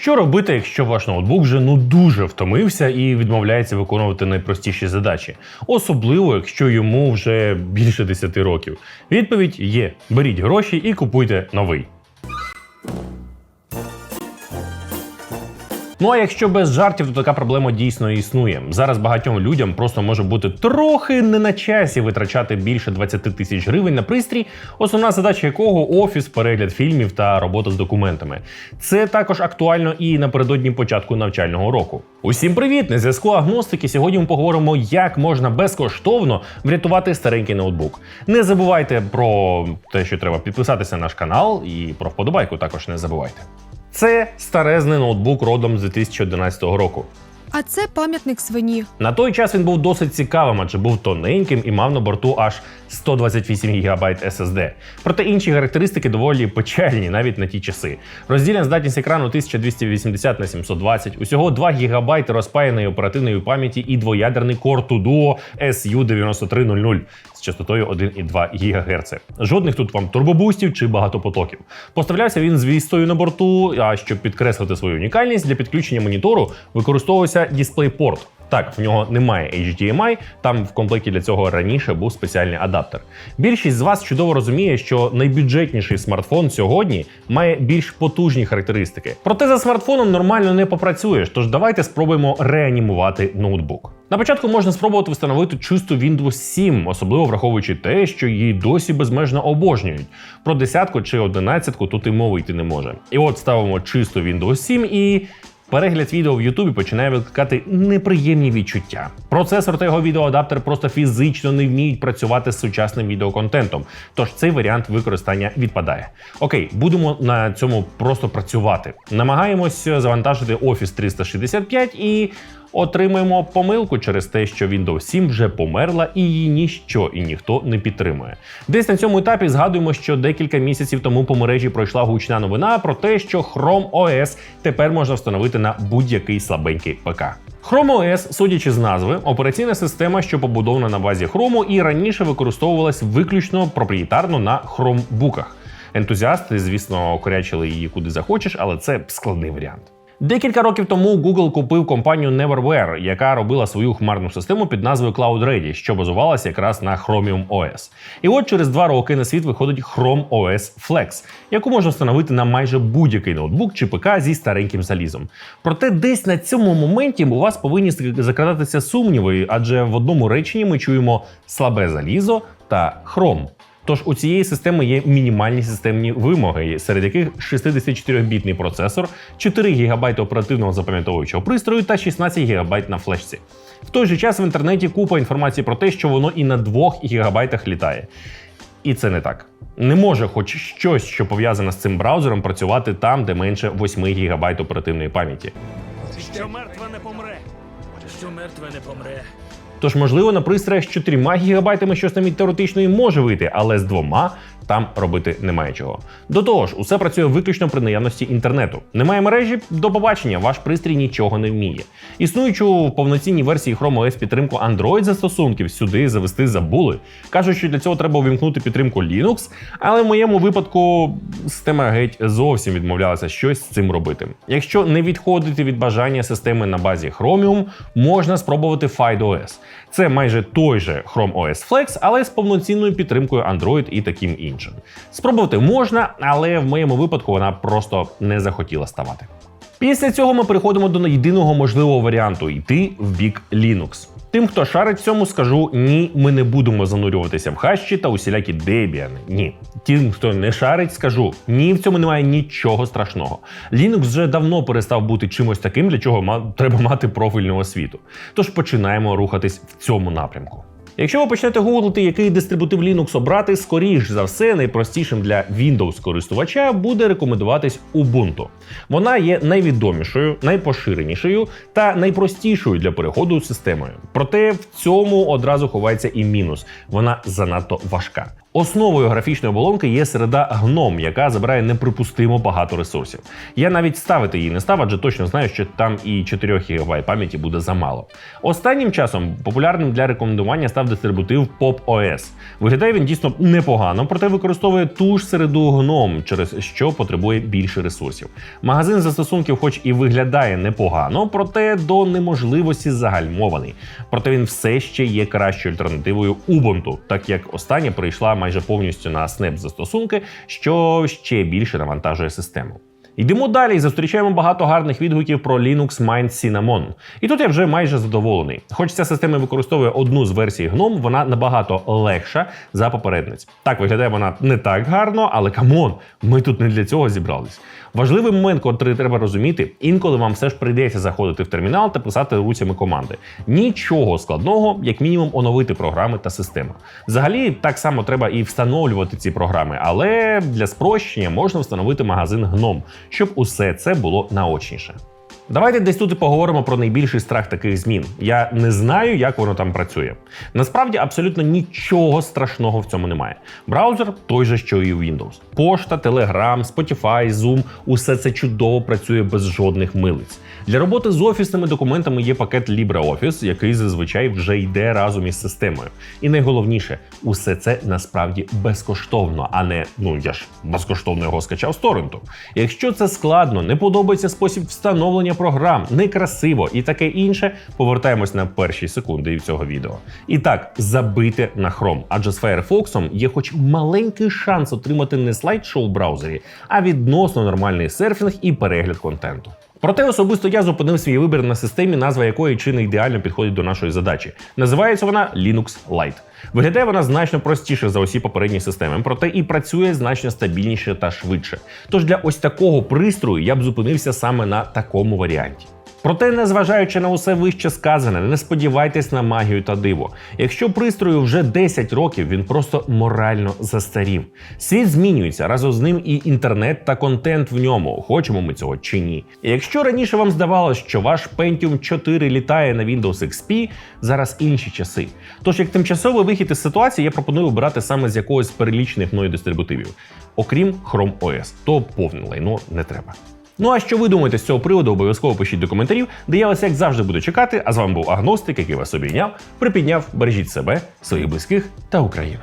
Що робити, якщо ваш ноутбук вже ну дуже втомився і відмовляється виконувати найпростіші задачі, особливо якщо йому вже більше 10 років? Відповідь є: беріть гроші і купуйте новий. Ну а якщо без жартів, то така проблема дійсно існує. Зараз багатьом людям просто може бути трохи не на часі витрачати більше 20 тисяч гривень на пристрій, основна задача якого офіс, перегляд фільмів та робота з документами. Це також актуально і напередодні початку навчального року. Усім привіт! На зв'язку агностики. Сьогодні ми поговоримо, як можна безкоштовно врятувати старенький ноутбук. Не забувайте про те, що треба підписатися на наш канал, і про вподобайку також не забувайте. Це старезний ноутбук родом з 2011 року. А це пам'ятник свині. На той час він був досить цікавим, адже був тоненьким і мав на борту аж 128 ГБ SSD. Проте інші характеристики доволі печальні навіть на ті часи. Роздільна здатність екрану 1280 на 720, усього 2 ГБ розпаяної оперативної пам'яті і двоядерний Core 2 Duo SU9300 з частотою 1,2 ГГц. Жодних тут вам турбобустів чи багатопотоків. Поставлявся він з вістою на борту, а щоб підкреслити свою унікальність, для підключення монітору використовувався DisplayPort. Так, в нього немає HDMI, там в комплекті для цього раніше був спеціальний адаптер. Більшість з вас чудово розуміє, що найбюджетніший смартфон сьогодні має більш потужні характеристики. Проте за смартфоном нормально не попрацюєш, тож давайте спробуємо реанімувати ноутбук. На початку можна спробувати встановити чисту Windows 7, особливо враховуючи те, що її досі безмежно обожнюють. Про десятку чи одинадцятку тут і мови йти не може. І от ставимо чисту Windows 7 і. Перегляд відео в Ютубі починає викликати неприємні відчуття. Процесор та його відеоадаптер просто фізично не вміють працювати з сучасним відеоконтентом, тож цей варіант використання відпадає. Окей, будемо на цьому просто працювати. Намагаємось завантажити Office 365 і отримуємо помилку через те, що Windows 7 вже померла і її ніщо і ніхто не підтримує. Десь на цьому етапі згадуємо, що декілька місяців тому по мережі пройшла гучна новина про те, що Chrome OS тепер можна встановити на будь-який слабенький ПК. Chrome OS, судячи з назви, операційна система, що побудована на базі Chrome і раніше використовувалась виключно проприєтарно на Chromebookах. Ентузіасти, звісно, корячили її куди захочеш, але це складний варіант. Декілька років тому Google купив компанію Neverware, яка робила свою хмарну систему під назвою Cloud Ready, що базувалася якраз на Chromium OS. І от через два роки на світ виходить Chrome OS Flex, яку можна встановити на майже будь-який ноутбук чи ПК зі стареньким залізом. Проте десь на цьому моменті у вас повинні закрадатися сумніви, адже в одному реченні ми чуємо слабе залізо та Chrome. Тож у цієї системи є мінімальні системні вимоги, серед яких 64-бітний процесор, 4 ГБ оперативного запам'ятовуючого пристрою та 16 ГБ на флешці. В той же час в інтернеті купа інформації про те, що воно і на 2 ГБ літає. І це не так. Не може хоч щось, що пов'язане з цим браузером, працювати там, де менше 8 ГБ оперативної пам'яті. Що мертве не помре. Що мертве не помре. Тож, можливо, на пристроях з 4 ГБ щось навіть теоретично і може вийти, але з двома там робити немає чого. До того ж, усе працює виключно при наявності інтернету. Немає мережі до побачення, ваш пристрій нічого не вміє. Існуючу в повноцінній версії Chrome OS підтримку Android застосунків сюди завести забули. Кажуть, що для цього треба увімкнути підтримку Linux, але в моєму випадку система геть зовсім відмовлялася щось з цим робити. Якщо не відходити від бажання системи на базі Chromium, можна спробувати FidoOS. Це майже той же Chrome OS Flex, але з повноцінною підтримкою Android і таким іншим. Спробувати можна, але в моєму випадку вона просто не захотіла ставати. Після цього ми переходимо до єдиного можливого варіанту йти в бік Linux. Тим, хто шарить цьому, скажу ні, ми не будемо занурюватися в хащі та усілякі дебіани. Ні. Тим, хто не шарить, скажу ні, в цьому немає нічого страшного. Linux вже давно перестав бути чимось таким, для чого треба мати профільну освіту. Тож починаємо рухатись в цьому напрямку. Якщо ви почнете гуглити, який дистрибутив Linux обрати, скоріш за все, найпростішим для Windows користувача буде рекомендуватись Ubuntu. Вона є найвідомішою, найпоширенішою та найпростішою для переходу системою. Проте в цьому одразу ховається і мінус: вона занадто важка. Основою графічної оболонки є середа GNOME, яка забирає неприпустимо багато ресурсів. Я навіть ставити її не став, адже точно знаю, що там і 4 ГБ пам'яті буде замало. Останнім часом популярним для рекомендування став дистрибутив Pop OS. Виглядає він дійсно непогано, проте використовує ту ж середу GNOME, через що потребує більше ресурсів. Магазин застосунків, хоч і виглядає непогано, проте до неможливості загальмований. Проте він все ще є кращою альтернативою Ubuntu, так як остання прийшла майже повністю на Snap застосунки, що ще більше навантажує систему. Йдемо далі і зустрічаємо багато гарних відгуків про Linux Mint Cinnamon. І тут я вже майже задоволений. Хоч ця система використовує одну з версій GNOME, вона набагато легша за попередниць. Так виглядає вона не так гарно, але камон, ми тут не для цього зібрались. Важливий момент, котрий треба розуміти, інколи вам все ж прийдеться заходити в термінал та писати руцями команди. Нічого складного, як мінімум, оновити програми та систему. Взагалі, так само треба і встановлювати ці програми, але для спрощення можна встановити магазин GNOME, щоб усе це було наочніше. Давайте десь тут і поговоримо про найбільший страх таких змін. Я не знаю, як воно там працює. Насправді абсолютно нічого страшного в цьому немає. Браузер той же, що і Windows. Пошта, Telegram, Spotify, Zoom – усе це чудово працює без жодних милиць. Для роботи з офісними документами є пакет LibreOffice, який зазвичай вже йде разом із системою. І найголовніше, усе це насправді безкоштовно, а не ну я ж безкоштовно його скачав з торренту. Якщо це складно, не подобається спосіб встановлення програм, некрасиво і таке інше, повертаємось на перші секунди цього відео. І так, забити на Chrome, адже з Firefox є хоч маленький шанс отримати не слайд-шоу браузері, а відносно нормальний серфінг і перегляд контенту. Проте особисто я зупинив свій вибір на системі, назва якої чи не ідеально підходить до нашої задачі. Називається вона Linux Lite. Виглядає вона значно простіше за усі попередні системи, проте і працює значно стабільніше та швидше. Тож для ось такого пристрою я б зупинився саме на такому варіанті. Проте, незважаючи на усе вище сказане, не сподівайтесь на магію та диво. Якщо пристрою вже 10 років, він просто морально застарів. Світ змінюється разом з ним і інтернет та контент в ньому, хочемо ми цього чи ні. І якщо раніше вам здавалось, що ваш Pentium 4 літає на Windows XP, зараз інші часи. Тож як тимчасовий вихід із ситуації, я пропоную обирати саме з якогось перелічених мною дистрибутивів, окрім Chrome OS, то повне лайно не треба. Ну а що ви думаєте з цього приводу, обов'язково пишіть до коментарів, де я вас як завжди буду чекати. А з вами був агностик, який вас обійняв, припідняв, бережіть себе, своїх близьких та Україну.